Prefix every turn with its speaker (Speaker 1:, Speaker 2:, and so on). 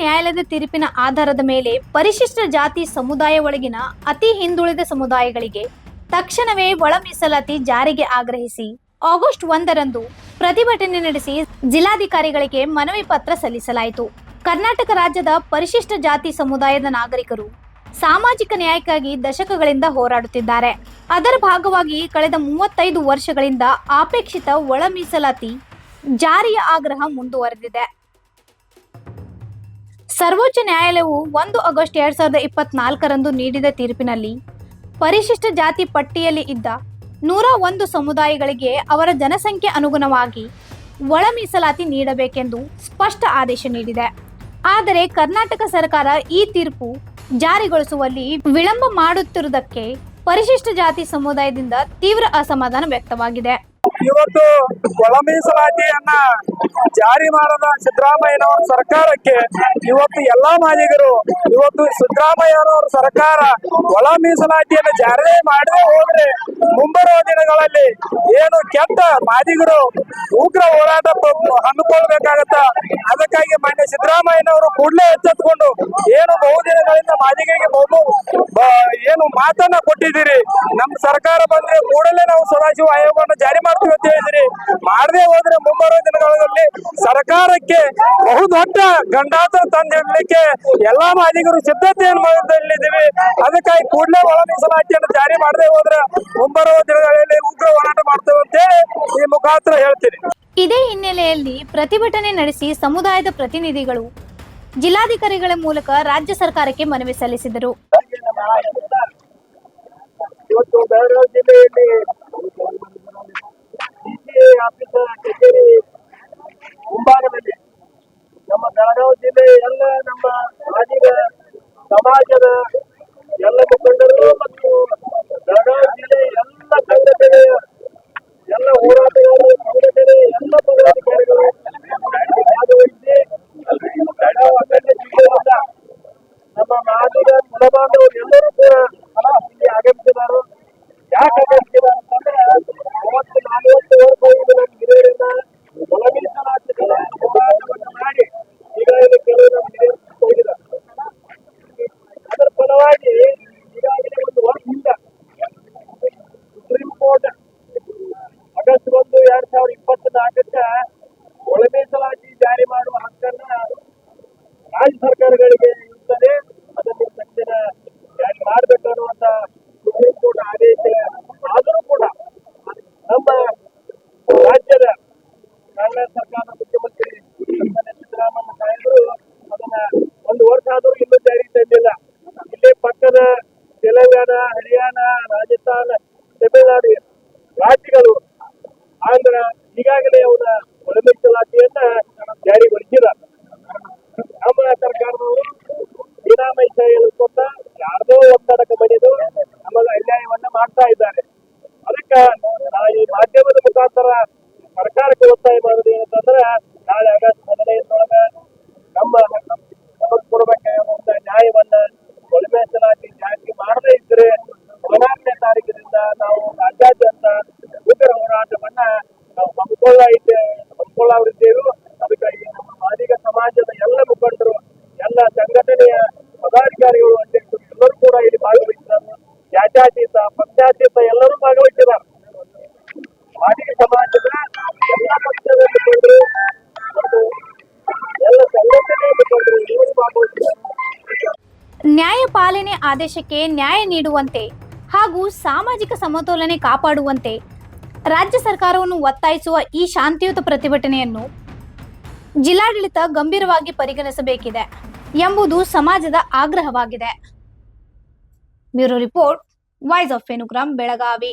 Speaker 1: ನ್ಯಾಯಾಲಯದ ತೀರ್ಪಿನ ಆಧಾರದ ಮೇಲೆ ಪರಿಶಿಷ್ಟ ಜಾತಿ ಸಮುದಾಯ ಒಳಗಿನ ಅತಿ ಹಿಂದುಳಿದ ಸಮುದಾಯಗಳಿಗೆ ತಕ್ಷಣವೇ ಒಳ ಮೀಸಲಾತಿ ಜಾರಿಗೆ ಆಗ್ರಹಿಸಿ ಆಗಸ್ಟ್ ಒಂದರಂದು ಪ್ರತಿಭಟನೆ ನಡೆಸಿ ಜಿಲ್ಲಾಧಿಕಾರಿಗಳಿಗೆ ಮನವಿ ಪತ್ರ ಸಲ್ಲಿಸಲಾಯಿತು. ಕರ್ನಾಟಕ ರಾಜ್ಯದ ಪರಿಶಿಷ್ಟ ಜಾತಿ ಸಮುದಾಯದ ನಾಗರಿಕರು ಸಾಮಾಜಿಕ ನ್ಯಾಯಕ್ಕಾಗಿ ದಶಕಗಳಿಂದ ಹೋರಾಡುತ್ತಿದ್ದಾರೆ. ಅದರ ಭಾಗವಾಗಿ ಕಳೆದ ಮೂವತ್ತೈದು ವರ್ಷಗಳಿಂದ ಅಪೇಕ್ಷಿತ ಒಳ ಮೀಸಲಾತಿ ಜಾರಿಯ ಆಗ್ರಹ ಮುಂದುವರೆದಿದೆ. ಸರ್ವೋಚ್ಚ ನ್ಯಾಯಾಲಯವು ಒಂದು ಆಗಸ್ಟ್ ಎರಡ್ ಸಾವಿರದ ಇಪ್ಪತ್ನಾಲ್ಕರಂದು ನೀಡಿದ ತೀರ್ಪಿನಲ್ಲಿ ಪರಿಶಿಷ್ಟ ಜಾತಿ ಪಟ್ಟಿಯಲ್ಲಿ ಇದ್ದ ನೂರ ಒಂದು ಸಮುದಾಯಗಳಿಗೆ ಅವರ ಜನಸಂಖ್ಯೆ ಅನುಗುಣವಾಗಿ ಒಳ ಮೀಸಲಾತಿ ನೀಡಬೇಕೆಂದು ಸ್ಪಷ್ಟ ಆದೇಶ ನೀಡಿದೆ. ಆದರೆ ಕರ್ನಾಟಕ ಸರ್ಕಾರ ಈ ತೀರ್ಪು ಜಾರಿಗೊಳಿಸುವಲ್ಲಿ ವಿಳಂಬ ಮಾಡುತ್ತಿರುವುದಕ್ಕೆ ಪರಿಶಿಷ್ಟ ಜಾತಿ ಸಮುದಾಯದಿಂದ ತೀವ್ರ ಅಸಮಾಧಾನ ವ್ಯಕ್ತವಾಗಿದೆ.
Speaker 2: ಇವತ್ತು ಒಳ ಮೀಸಲಾತಿಯನ್ನ ಜಾರಿ ಮಾಡದ ಸಿದ್ದರಾಮಯ್ಯನವರ ಸರ್ಕಾರಕ್ಕೆ ಇವತ್ತು ಎಲ್ಲಾ ಮಾಲೀಕರು ಇವತ್ತು ಸಿದ್ದರಾಮಯ್ಯನವರ ಸರ್ಕಾರ ಒಳ ಮೀಸಲಾತಿಯನ್ನು ಜಾರಿ ಮಾಡದೆ ಹೋದ್ರೆ ಮುಂಬರುವ ದಿನಗಳಲ್ಲಿ ಏನು ಕೆಟ್ಟ ಮಾದಿಗರು ಉಗ್ರ ಹೋರಾಟ ಹಮ್ಮಿಕೊಳ್ಬೇಕಾಗತ್ತ. ಅದಕ್ಕಾಗಿ ಮಾನ್ಯ ಸಿದ್ದರಾಮಯ್ಯನವರು ಕೂಡಲೇ ಎಚ್ಚೆತ್ತುಕೊಂಡು ಏನು ಬಹುದಿನಗಳಿಂದ ಮಾದಿಗರಿಗೆ ಬಹು ಏನು ಮಾತನ್ನ ಕೊಟ್ಟಿದ್ದೀರಿ. ನಮ್ಮ ಸರ್ಕಾರ ಬಂದ್ರೆ ಕೂಡಲೇ ನಾವು ಸದಾಶಿವ ಆಯೋಗವನ್ನು ಜಾರಿ ಮಾಡ್ತೀವಿ ಅಂತ ಹೇಳಿದಿರಿ. ಮಾಡದೆ ಹೋದ್ರೆ ಮುಂಬರುವ ದಿನಗಳಲ್ಲಿ ಸರ್ಕಾರಕ್ಕೆ ಬಹುದೊಡ್ಡ ಗಂಡಾತರ ತಂದಿಡ್ಲಿಕ್ಕೆ ಎಲ್ಲಾ ಮಾದಿಗರು ಸಿದ್ಧತೆಯನ್ನು ಮಾಡಿದ್ದೀವಿ ಅದಕ್ಕಾಗಿ ಕೂಡಲೇ ಒಳ ಮೀಸಲಾತಿಯನ್ನು ಜಾರಿ ಮಾಡದೆ ಹೋದ್ರೆ ಮುಂಬರುವ ದಿನಗಳಲ್ಲಿ ಉಗ್ರ ಹೋರಾಟ ಮಾಡ್ತೇವೆ ಅಂತೇಳಿ ಈ ಮುಖಾಂತರ ಹೇಳ್ತೀನಿ.
Speaker 1: ಇದೇ ಹಿನ್ನೆಲೆಯಲ್ಲಿ ಪ್ರತಿಭಟನೆ ನಡೆಸಿ ಸಮುದಾಯದ ಪ್ರತಿನಿಧಿಗಳು ಜಿಲ್ಲಾಧಿಕಾರಿಗಳ ಮೂಲಕ ರಾಜ್ಯ ಸರ್ಕಾರಕ್ಕೆ ಮನವಿ ಸಲ್ಲಿಸಿದರು.
Speaker 2: ಇವತ್ತು ಬೆಳಗಾವಿ ಜಿಲ್ಲೆಯಲ್ಲಿ ಆಫೀಸರ್ ಕಚೇರಿ ಮುಂಭಾಗದಲ್ಲಿ ನಮ್ಮ ಬೆಳಗಾವಿ ಜಿಲ್ಲೆ ಎಲ್ಲ ನಮ್ಮ ರಾಜ್ಯದ ಸಮಾಜದ ಎಲ್ಲ ಮುಖಂಡರು ಮತ್ತು ಬೆಳಗಾವಿ ಜಿಲ್ಲೆ ಎಲ್ಲ ಸಂಘಟನೆಯ ಎಲ್ಲ ಹೋರಾಟಗಾರರು ಸಂಘಟನೆ ಎಲ್ಲ ಪದಾಧಿಕಾರಿಗಳು ಎರಡ್ ಸಾವಿರದ ಇಪ್ಪತ್ನಾಲ್ಕಕ್ಕೆ ಒಳ ಮೀಸಲಾತಿ ಜಾರಿ ಮಾಡುವ ಹಕ್ಕನ್ನ ರಾಜ್ಯ ಸರ್ಕಾರಗಳಿಗೆ ಇರುತ್ತದೆ. ಅದನ್ನು ತಕ್ಷಣ ಜಾರಿ ಮಾಡಬೇಕು ಅನ್ನುವಂತ ಸುಪ್ರೀಂ ಕೋರ್ಟ್ ಆದೇಶ ಆದರೂ ಕೂಡ ನಮ್ಮ ರಾಜ್ಯದ ಕಾಂಗ್ರೆಸ್ ಸರ್ಕಾರದ ಮುಖ್ಯಮಂತ್ರಿ ಸಿದ್ದರಾಮಯ್ಯ ಸಾಹೇಬರು ಅದನ್ನ ಒಂದು ವರ್ಷ ಆದರೂ ಇನ್ನೂ ಜಾರಿ ತಂದಿಲ್ಲ. ಇಲ್ಲೇ ಪಕ್ಕದ ತೆಲಂಗಾಣ, ಹರಿಯಾಣ, ರಾಜಸ್ಥಾನ, ತಮಿಳುನಾಡು ರಾಜ್ಯಗಳು ಆಂಧ್ರ ಈಗಾಗಲೇ ಅವರ ಒಳಮೀಸಲಾತಿಯನ್ನ ಜಾರಿಗೊಳಿಸಿದ್ದಾರೆ ನಮ್ಮ ಸರ್ಕಾರದವರು ಸಹಾಯವನ್ನು ಕೊಟ್ಟ ಯಾರ್ದೋ ಒತ್ತಡಕ್ಕೆ ಬಂದಿದ್ದು ನಮಗೆ ಅನ್ಯಾಯವನ್ನ ಮಾಡ್ತಾ ಇದ್ದಾರೆ. ಅದಕ್ಕೆ ನಾ ಈ ಮಾಧ್ಯಮದ ಮುಖಾಂತರ ಸರ್ಕಾರಕ್ಕೆ ಒತ್ತಾಯ ಮಾಡೋದು ಏನಂತಂದ್ರೆ ನಾಳೆ ಆಗಸ್ಟ್ ಹದಿನೈದರೊಳಗ ನಮ್ಮ
Speaker 1: ನ್ಯಾಯ ಪಾಲನೆ ಆದೇಶಕ್ಕೆ ನ್ಯಾಯ ನೀಡುವಂತೆ ಹಾಗೂ ಸಾಮಾಜಿಕ ಸಮತೋಲನೆ ಕಾಪಾಡುವಂತೆ ರಾಜ್ಯ ಸರ್ಕಾರವನ್ನು ಒತ್ತಾಯಿಸುವ ಈ ಶಾಂತಿಯುತ ಪ್ರತಿಭಟನೆಯನ್ನು ಜಿಲ್ಲಾಡಳಿತ ಗಂಭೀರವಾಗಿ ಪರಿಗಣಿಸಬೇಕಿದೆ ಎಂಬುದು ಸಮಾಜದ ಆಗ್ರಹವಾಗಿದೆ. ಬ್ಯೂರೋ ರಿಪೋರ್ಟ್ ವಾಯ್ಸ್ ಆಫ್ ಫೆನುಗ್ರಾಮ್ ಬೆಳಗಾವಿ